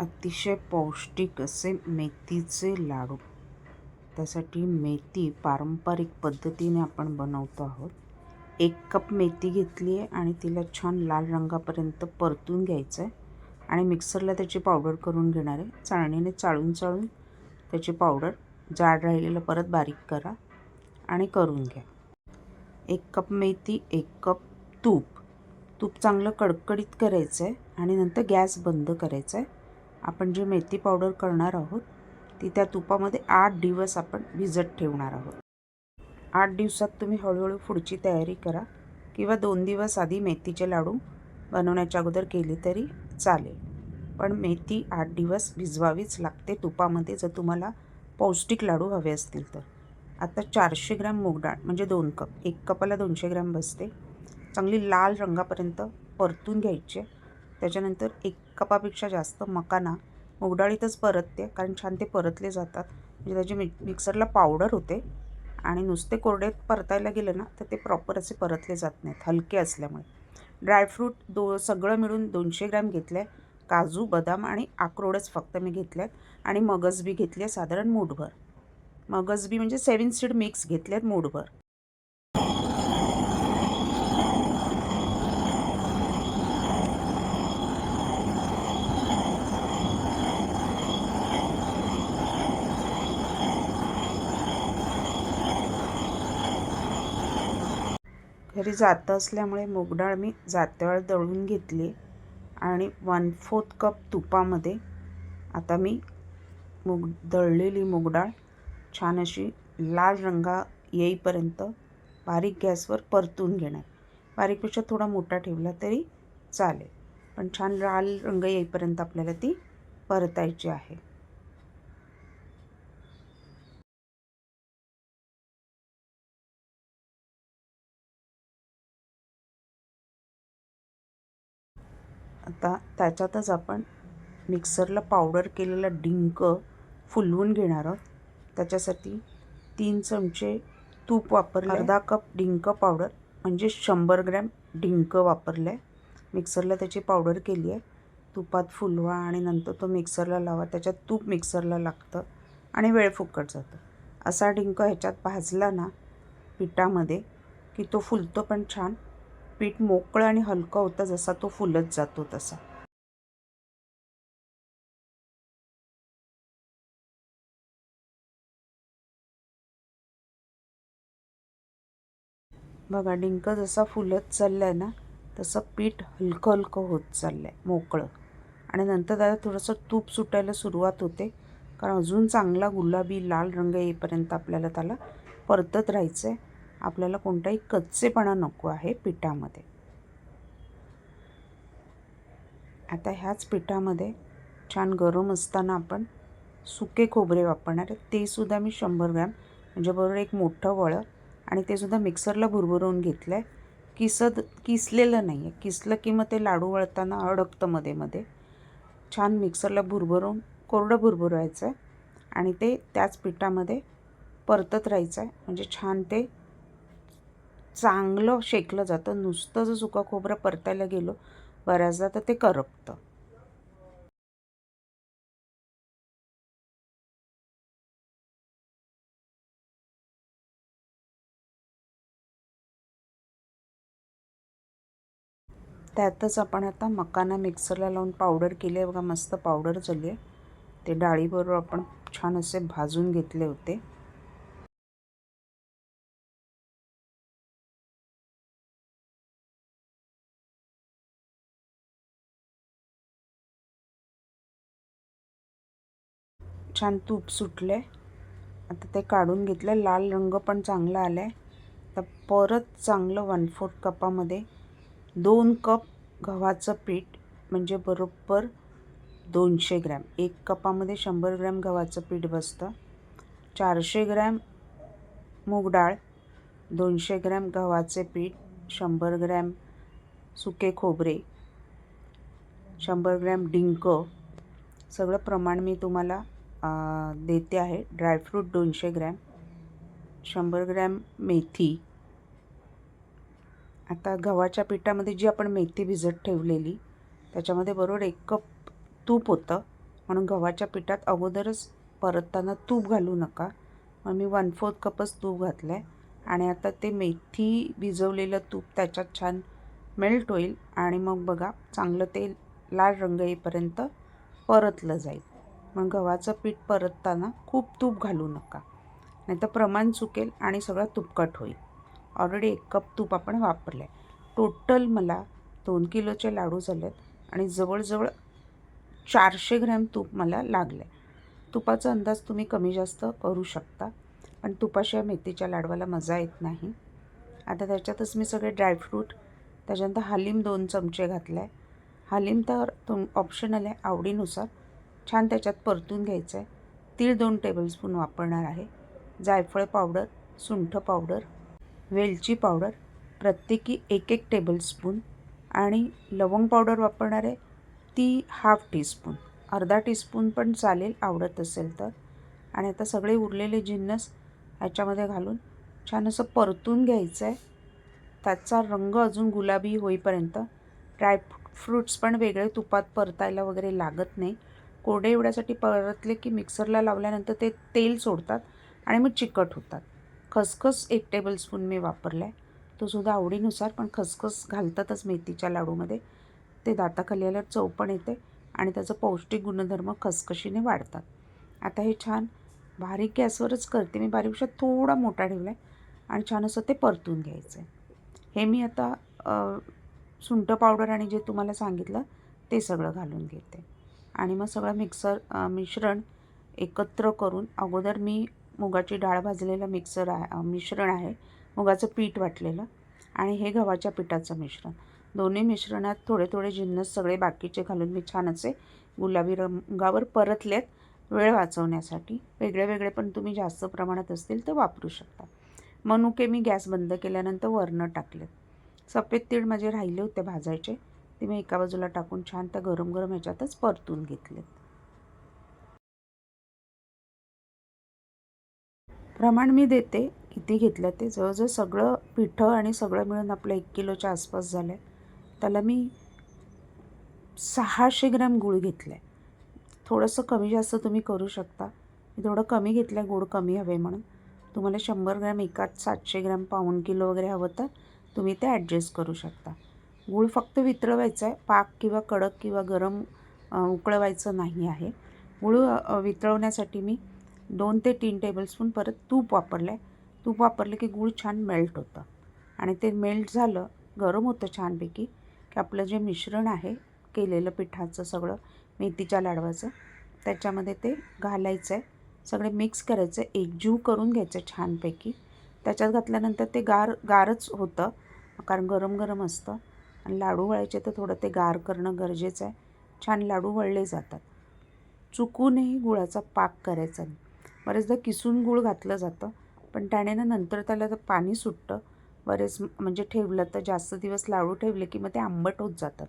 अतिशय पौष्टिक असे मेथीचे लाडू. त्यासाठी मेथी पारंपरिक पद्धतीने आपण बनवतो आहोत. एक कप मेथी घेतली आहे आणि तिला छान लाल रंगापर्यंत परतून घ्यायचं आहे आणि मिक्सरला त्याची पावडर करून घेणार आहे. चाळणीने चाळून चाळून त्याची पावडर जाड राहिलेलं परत बारीक करा आणि करून घ्या. एक कप मेथी एक कप तूप. तूप चांगलं कडकडीत करायचं आहे आणि नंतर गॅस बंद करायचा आहे आपण जी मेथी पावडर करणार आहोत ती त्या तुपामध्ये आठ दिवस आपण भिजत ठेवणार आहोत. आठ दिवसात तुम्ही हळूहळू पुढची तयारी करा किंवा दोन दिवस आधी मेथीचे लाडू बनवण्याच्या अगोदर केले तरी चालेल. पण मेथी आठ दिवस भिजवावीच लागते तुपामध्ये जर तुम्हाला पौष्टिक लाडू हवे असतील तर. आता चारशे ग्रॅम मूग डाळ म्हणजे दोन कप एक कपाला दोनशे ग्रॅम बसते. चांगली लाल रंगापर्यंत परतून घ्यायची त्याच्यानंतर एक कपापेक्षा जास्त मकाना मुगडाळीतच परतते कारण छान ते परतले जातात. म्हणजे त्याची मिक मिक्सरला पावडर होते आणि नुसते कोरडे परतायला गेलं ना तर ते प्रॉपर असे परतले जात नाहीत हलके असल्यामुळे. ड्रायफ्रूट दो सगळं मिळून दोनशे ग्रॅम घेतलं आहे काजू बदाम आणि अक्रोडच फक्त मी घेतले आहेत आणि मगज बी घेतली आहे साधारण मूठभर. मगज बी म्हणजे सेवन सीड मिक्स घेतले आहेत मूठभर. घरी जातं असल्यामुळे मूगडाळ मी जात्यावर दळून घेतली आणि वन फोर्थ कप तुपामध्ये आता मी मूग दळलेली मूगडाळ छान अशी लाल रंगा येईपर्यंत बारीक गॅसवर परतून घेणार. बारीकपेक्षा थोडा मोठा ठेवला तरी चालेल. पण छान लाल रंग येईपर्यंत आपल्याला ती परतायची आहे. आता त्याच्यातच आपण मिक्सरला पावडर केलेला डिंक फुलवून घेणार आहोत. त्याच्यासाठी तीन चमचे तूप वापरलं. अर्धा कप डिंक पावडर म्हणजे शंभर ग्रॅम डिंक वापरलं. आहे मिक्सरला त्याची पावडर केली आहे. तुपात फुलवा आणि नंतर तो मिक्सरला लावा. त्याच्यात तूप मिक्सरला लागतं आणि वेळ फुकट जातो. असा डिंक ह्याच्यात भाजला ना पिठामध्ये की तो फुलतो पण छान. पीठ मोकळं आणि हलकं होतं जसा तो फुलत जातो तसा. बघा डिंक जसा फुलत चाललं आहे ना तसं पीठ हलकं हलकं होत चाललं आहे मोकळं. आणि नंतर त्याला थोडंसं तूप सुटायला सुरुवात होते कारण अजून चांगला गुलाबी लाल रंग येईपर्यंत आपल्याला त्याला परतत राहायचं आहे आपल्याला कोणताही कच्चेपणा नको आहे पिठामध्ये. आता ह्याच पिठामध्ये छान गरम असताना आपण सुके खोबरे वापरणार आहे. तेसुद्धा मी शंभर ग्रॅम म्हणजे बरोबर एक मोठं वळं आणि ते सुद्धा मिक्सरला भुरभुरवून घेतलं आहे किसत किसलेलं नाही आहे. किसलं की मग ते लाडू वळताना अडकतं मध्ये मध्ये. छान मिक्सरला भुरभुरवून कोरडं भुरभुरवायचं आहे आणि ते त्याच पिठामध्ये परतत राहायचं आहे म्हणजे छान ते चांगलं शेकलं जातं. नुसतं जर सुका खोबरं परतायला गेलो बऱ्याचदा तर ते करपतं. त्यातच आपण आता मकाना मिक्सरला लावून पावडर केली आहे. बघा मस्त पावडर झाली आहे. ते डाळीबरोबर आपण छान असे भाजून घेतले होते. छान तूप सुटले. आता ते काढून घेतलं. लाल रंग पण चांगला आला आहे तर परत चांगलं वन फोर्थ कपामध्ये दोन कप गव्हाचं पीठ म्हणजे बरोबर दोनशे ग्रॅम. एक कपामध्ये शंभर ग्रॅम गव्हाचं पीठ बसतं. चारशे ग्रॅम मूग डाळ दोनशे ग्रॅम गव्हाचे पीठ शंभर ग्रॅम सुके खोबरे शंभर ग्रॅम डिंक. सगळं प्रमाण मी तुम्हाला देते आहे. ड्रायफ्रूट दोनशे ग्रॅम शंभर ग्रॅम मेथी. आता गव्हाच्या पिठामध्ये जी आपण मेथी भिजत ठेवलेली त्याच्यामध्ये बरोबर एक कप तूप होतं. म्हणून गव्हाच्या पिठात अगोदरच परतताना तूप घालू नका. मग मी वन फोर्थ कपच तूप घातलं आहे आणि आता ते मेथी भिजवलेलं तूप त्याच्यात छान मेल्ट होईल. आणि मग बघा चांगलं ते लाल रंग येईपर्यंत परतलं जाईल. मग गव्हाचं पीठ परतताना खूप तूप घालू नका. नाही तर प्रमाण चुकेल आणि सगळं तुपकट होईल. ऑलरेडी एक कप तूप आपण वापरलं आहे टोटल मला दोन किलोचे लाडू झाले आहेत आणि जवळजवळ चारशे ग्रॅम तूप मला लागलं आहे तुपाचा अंदाज तुम्ही कमी जास्त करू शकता पण तुपाशिवाय मेथीच्या लाडवाला मजा येत नाही. आता त्याच्यातच मी सगळे ड्रायफ्रूट त्याच्यानंतर हालीम दोन चमचे घातले आहे हालीम तर तुम ऑप्शनल आहे आवडीनुसार. छान त्याच्यात परतून घ्यायचं आहे तीळ दोन टेबलस्पून वापरणार आहे. जायफळ पावडर सुंठ पावडर वेलची पावडर प्रत्येकी एक एक टेबलस्पून आणि लवंग पावडर वापरणार आहे. ती हाफ टीस्पून अर्धा टीस्पून पण चालेल आवडत असेल तर. आणि आता सगळे उरलेले जिन्नस ह्याच्यामध्ये घालून छान असं परतून घ्यायचं आहे त्याचा रंग अजून गुलाबी होईपर्यंत. ड्रायफ्रूट्स पण वेगळे तुपात परतायला वगैरे लागत नाही. कोरडे एवढ्यासाठी परतले की मिक्सरला लावल्यानंतर ते तेल सोडतात आणि मग चिकट होतात. खसखस एक टेबलस्पून मी वापरला आहे तो सुद्धा आवडीनुसार पण खसखस घालतातच मेथीच्या लाडूमध्ये. ते दाताखाली आल्यावर चव पण येते आणि त्याचं पौष्टिक गुणधर्म खसखशीने वाढतात. आता हे छान बारीक गॅसवरच करते. मी बारीकपेक्षा थोडा मोठा ठेवला आहे आणि छान असं ते परतून घ्यायचं आहे हे मी आता सुंठ पावडर आणि जे तुम्हाला सांगितलं ते सगळं घालून घेते. आणि मग सगळं मिक्सर मिश्रण एकत्र करून अगोदर मी मुगाची डाळ भाजलेलं मिक्सर आहे मिश्रण आहे मुगाचं पीठ वाटलेलं आणि हे गव्हाच्या पिठाचं मिश्रण. दोन्ही मिश्रणात थोडे थोडे जिन्नस सगळे बाकीचे घालून मी छान असे गुलाबी रंगावर परतलेत वेळ वाचवण्यासाठी. वेगळे वेगळे पण तुम्ही जास्त प्रमाणात असतील तर वापरू शकता. मनुके मी गॅस बंद केल्यानंतर वरनं टाकलेत. सफेद तीळ माझे राहिले होते भाजायचे. ते मी एका बाजूला टाकून छान त्या गरम गरम ह्याच्यातच परतून घेतलेत. प्रमाण मी देते. किती घेतलं ते? जवळजवळ सगळं पिठं आणि सगळं मिळून आपलं एक किलोच्या आसपास झालं आहे त्याला मी सहाशे ग्रॅम गूळ घेतलं आहे थोडंसं कमी जास्त तुम्ही करू शकता. मी थोडं कमी घेतलं आहे गोड कमी हवे म्हणून. तुम्हाला शंभर ग्रॅम एकाच सातशे ग्रॅम पाऊण किलो वगैरे हवं तर तुम्ही ते ॲडजस्ट करू शकता. गूळ फक्त वितळवायचं आहे. पाक किंवा कडक किंवा गरम उकळवायचं नाही आहे. गूळ वितळवण्यासाठी मी दोन ते तीन टेबलस्पून परत तूप वापरलं आहे तूप वापरलं की गूळ छान मेल्ट होतं. आणि ते मेल्ट झालं गरम होतं छानपैकी की आपलं जे मिश्रण आहे केलेलं पिठाचं सगळं मेथीच्या लाडवाचं त्याच्यामध्ये ते घालायचं आहे. सगळे मिक्स करायचं एकजीव करून घ्यायचं छानपैकी. त्याच्यात घातल्यानंतर ते गार गारच होतं. कारण गरम गरम असतं. आणि लाडू वळायचे तर थोडं ते गार करणं गरजेचं आहे. छान लाडू वळले जातात. चुकूनही गुळाचा पाक करायचा नाही. बरेचदा किसून गूळ घातलं जातं पण त्याने ना नंतर त्याला तर पाणी सुटतं बरेच म्हणजे ठेवलं तर जास्त दिवस लाडू ठेवले की मग ते आंबट होत जातात.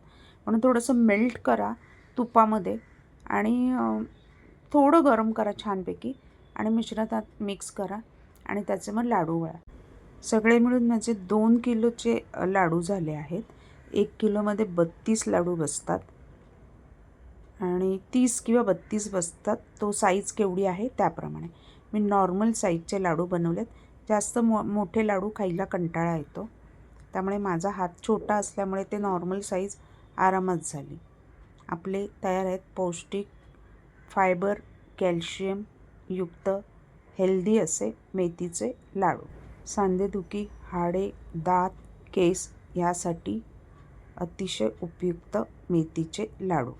म्हणून थोडंसं मेल्ट करा तुपामध्ये आणि थोडं गरम करा छानपैकी आणि मिश्रणात मिक्स करा आणि त्याचे मग लाडू वळा. सगळे मिळून माझे दोन किलोचे लाडू झाले आहेत. एक किलोमध्ये बत्तीस लाडू बसतात. आणि तीस किंवा बत्तीस बसतात तो साईज केवढी आहे त्याप्रमाणे. मी नॉर्मल साईजचे लाडू बनवलेत. जास्त मो मोठे लाडू खायला कंटाळा येतो. त्यामुळे माझा हात छोटा असल्यामुळे ते नॉर्मल साईज आरामात झाली. आपले तयार आहेत पौष्टिक फायबर कॅल्शियम युक्त हेल्दी असे मेथीचे लाडू. सांधेदुखी हाडे दात केस यासाठी अतिशय उपयुक्त मेथीचे लाडू.